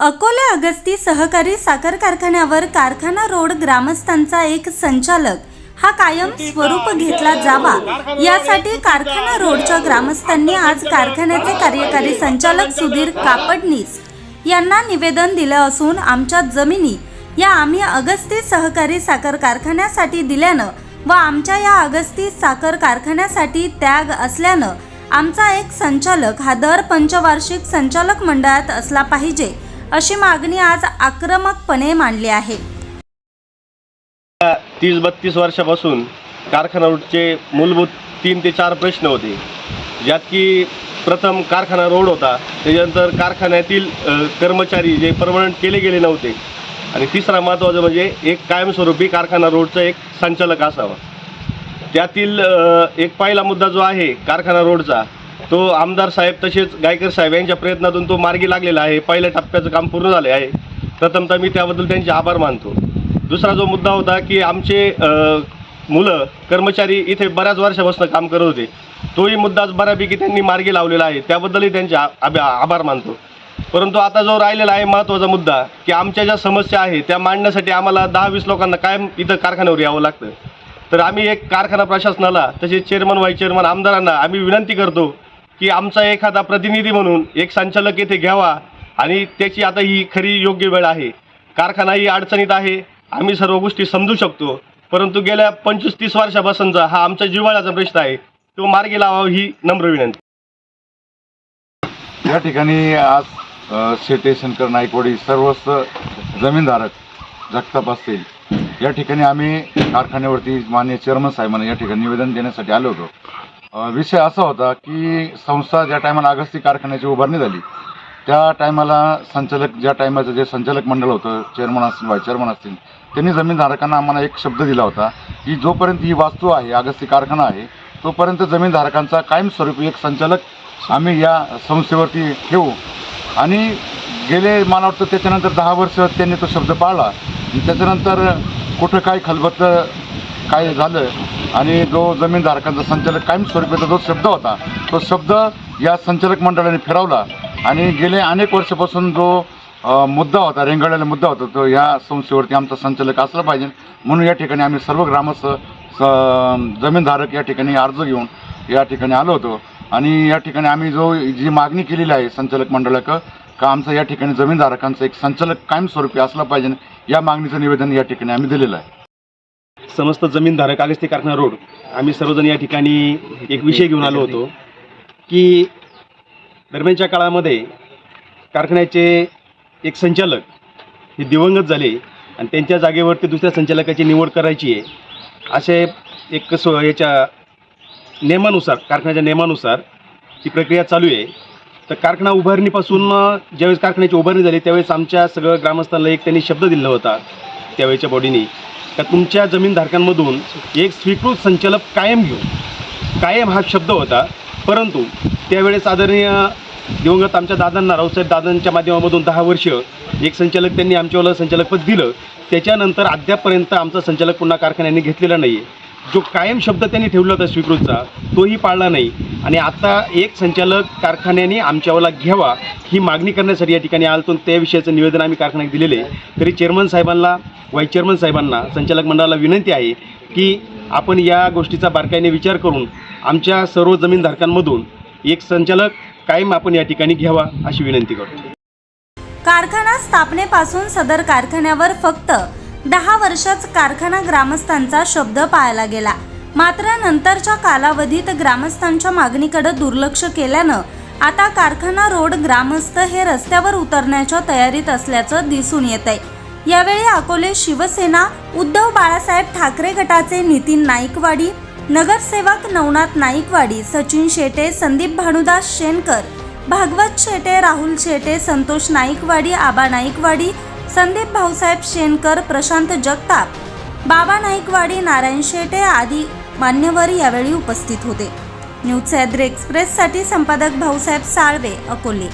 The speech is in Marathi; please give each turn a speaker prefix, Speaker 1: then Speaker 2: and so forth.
Speaker 1: अकोले अगस्ती सहकारी साखर कारखान्यावर कारखाना रोड ग्रामस्थांचा एक संचालक हा कायम स्वरूप घेतला जावा. यासाठी कारखाना रोडच्या ग्रामस्थांनी आज कारखान्याचे कार्यकारी संचालक सुधीर कापडनीस यांना निवेदन दिलं असून आमच्या जमिनी या आम्ही अगस्ती सहकारी साखर कारखान्यासाठी दिल्यानं व आमच्या या अगस्ती साखर कारखान्यासाठी त्याग असल्यानं आमचा एक संचालक हा दर पंचवार्षिक संचालक मंडळात असला पाहिजे. अशी मागणी आज आक्रमकपणे मांडली आहे.
Speaker 2: तीस बत्तीस वर्षापासून कारखाना रोडचे मूलभूत तीन ते चार प्रश्न होते. ज्यात की प्रथम कारखाना रोड होता त्याच्यानंतर कारखान्यातील कर्मचारी जे परमनंट केले गेले नव्हते. आणि तिसरा महत्त्वाचं म्हणजे एक कायमस्वरूपी कारखाना रोडचा एक संचालक असावा. त्यातील एक पहिला मुद्दा जो आहे कारखाना रोडचा तो आमदार साहेब तसेच गायकर साहेब यांच्या प्रयत्नातून तो मार्गी लागलेला आहे. पहिल्या टप्प्याचं काम पूर्ण झाले आहे. प्रथमतः मी त्याबद्दल त्यांचे आभार मानतो. दुसरा जो मुद्दा होता की आमचे मुलं कर्मचारी इथे बऱ्याच वर्षापासून काम करत होते. तोही मुद्दाच बऱ्यापैकी त्यांनी मार्गी लावलेला आहे. त्याबद्दलही त्यांचे आभा- आभार मानतो. परंतु आता जो राहिलेला आहे महत्त्वाचा मुद्दा की आमच्या ज्या समस्या आहे त्या मांडण्यासाठी आम्हाला दहा वीस लोकांना कायम इथं कारखान्यावर यावं लागतं. तर आम्ही एक कारखाना प्रशासनाला तसेच चेअरमन व्हाईस चेअरमन आमदारांना आम्ही विनंती करतो की आमचा एखादा प्रतिनिधी म्हणून एक संचालक येथे घ्यावा आणि त्याची आता ही खरी योग्य वेळ आहे. कारखानाही अडचणीत आहे. आम्ही सर्व गोष्टी समजू शकतो. परंतु गेल्या पंचवीस तीस वर्षापासूनचा हा आमचा जिव्हाळ्याचा प्रश्न आहे तो मार्गी लावावा ही नम्र विनंती.
Speaker 3: या ठिकाणी आज शेटे शंकर नाईकवाडी सर्वच जमीनधारक जगताप असतील. या ठिकाणी आम्ही कारखान्यावरती मान्य चेअरमन साहेबांना या ठिकाणी निवेदन देण्यासाठी आलो होतो. विषय असा होता की संस्था ज्या टायमाला अगस्ती कारखान्याची उभारणी झाली त्या टायमाला संचालक ज्या टायमाचं जे संचालक मंडळ होतं चेअरमन असतील व्हाईस चेअरमन असतील त्यांनी जमीनधारकांना आम्हाला एक शब्द दिला होता की जोपर्यंत ही वास्तू आहे अगस्ती कारखाना आहे तोपर्यंत जमीनधारकांचा कायमस्वरूपी एक संचालक आम्ही या संस्थेवरती ठेवू. आणि गेले मला वाटतं त्याच्यानंतर दहा वर्ष त्यांनी तो शब्द पाळला. त्याच्यानंतर कुठं काय खलबत काय झालं आणि जो जमीनधारकांचा संचालक कायमस्वरूपीचा जो शब्द होता तो शब्द या संचालक मंडळाने फिरवला. आणि गेले अनेक वर्षापासून जो मुद्दा होता रेंगाळलेला मुद्दा होता तो या संस्थेवरती आमचा संचालक असला पाहिजे. म्हणून या ठिकाणी आम्ही सर्व ग्रामस्थ स- जमीनधारक या ठिकाणी अर्ज घेऊन या ठिकाणी आलो होतो. आणि या ठिकाणी आम्ही जो जी मागणी केलेली आहे संचालक मंडळाक का आमचं या ठिकाणी जमीनधारकांचं एक संचालक कायमस्वरूपी असला पाहिजे या मागणीचं निवेदन या ठिकाणी आम्ही दिलेलं आहे.
Speaker 2: समस्त जमीनधारक आगस्ती कारखाना रोड आम्ही सर्वजण या ठिकाणी एक विषय घेऊन आलो होतो की दरम्यानच्या काळामध्ये कारखान्याचे एक संचालक हे दिवंगत झाले आणि त्यांच्या जागेवरती दुसऱ्या संचालकाची निवड करायची आहे. असे एक सो याच्या नियमानुसार कारखान्याच्या नियमानुसार ही प्रक्रिया चालू आहे. तर कारखाना उभारणीपासून ज्यावेळेस कारखान्याची उभारणी झाली त्यावेळेस आमच्या सगळं ग्रामस्थांना एक त्यांनी शब्द दिला होता त्यावेळेच्या बॉडीनी. का तुमच्या जमीनधारकांमधून एक स्वीकृत संचालक कायम घेऊ कायम हा शब्द होता परंतु त्यावेळेस आदरणीय दिवंगत आमच्या दादांना रावसाहेब दादांच्या माध्यमामधून दहा वर्ष एक संचालक त्यांनी आमच्यावाला संचालकपद दिलं. त्याच्यानंतर अद्यापपर्यंत आमचा संचालक पुन्हा कारखान्याने घेतलेला नाही आहे जो कायम शब्द त्यांनी ठेवला होता स्वीकृतचा तोही पाळला नाही. आणि आता एक संचालक कारखान्याने आमच्यावाला घ्यावा ही मागणी करण्यासाठी या ठिकाणी आलतो त्याविषयीचं निवेदन आम्ही कारखान्यात दिलेले आहे. तरी चेअरमन साहेबांना व्हाईस चेअरमन साहेबांना संचालक मंडळाला विनंती आहे की आपण या गोष्टीचा बारकाईने विचार करून आमच्या सर्व जमीनधारकांमधून एक संचालक कायम आपण या ठिकाणी घ्यावा अशी विनंती करतो.
Speaker 1: कारखाना स्थापनेपासून सदर कारखान्यावर फक्त दहा वर्षाच कारखाना ग्रामस्थांचा शब्द पाळला गेला. मात्र नंतरच्या कालावधीत ग्रामस्थांच्या मागणीकडे दुर्लक्ष केल्यानं आता कारखाना रोड ग्रामस्थ हे रस्त्यावर उतरण्याच्या तयारीत असल्याचं दिसून येत आहे यावेळी अकोले शिवसेना उद्धव बाळासाहेब ठाकरे गटाचे नितीन नाईकवाडी नगरसेवक नवनाथ नाईकवाडी सचिन शेटे संदीप भानुदास शेनकर भागवत शेटे राहुल शेटे संतोष नाईकवाडी आबा नाईकवाडी संदीप भाऊसाहेब शेनकर प्रशांत जगताप बाबा नाईकवाडी नारायण शेटे आदी मान्यवर यावेळी उपस्थित होते. न्यूज सह्याद्री एक्सप्रेससाठी संपादक भाऊसाहेब साळवे अकोले.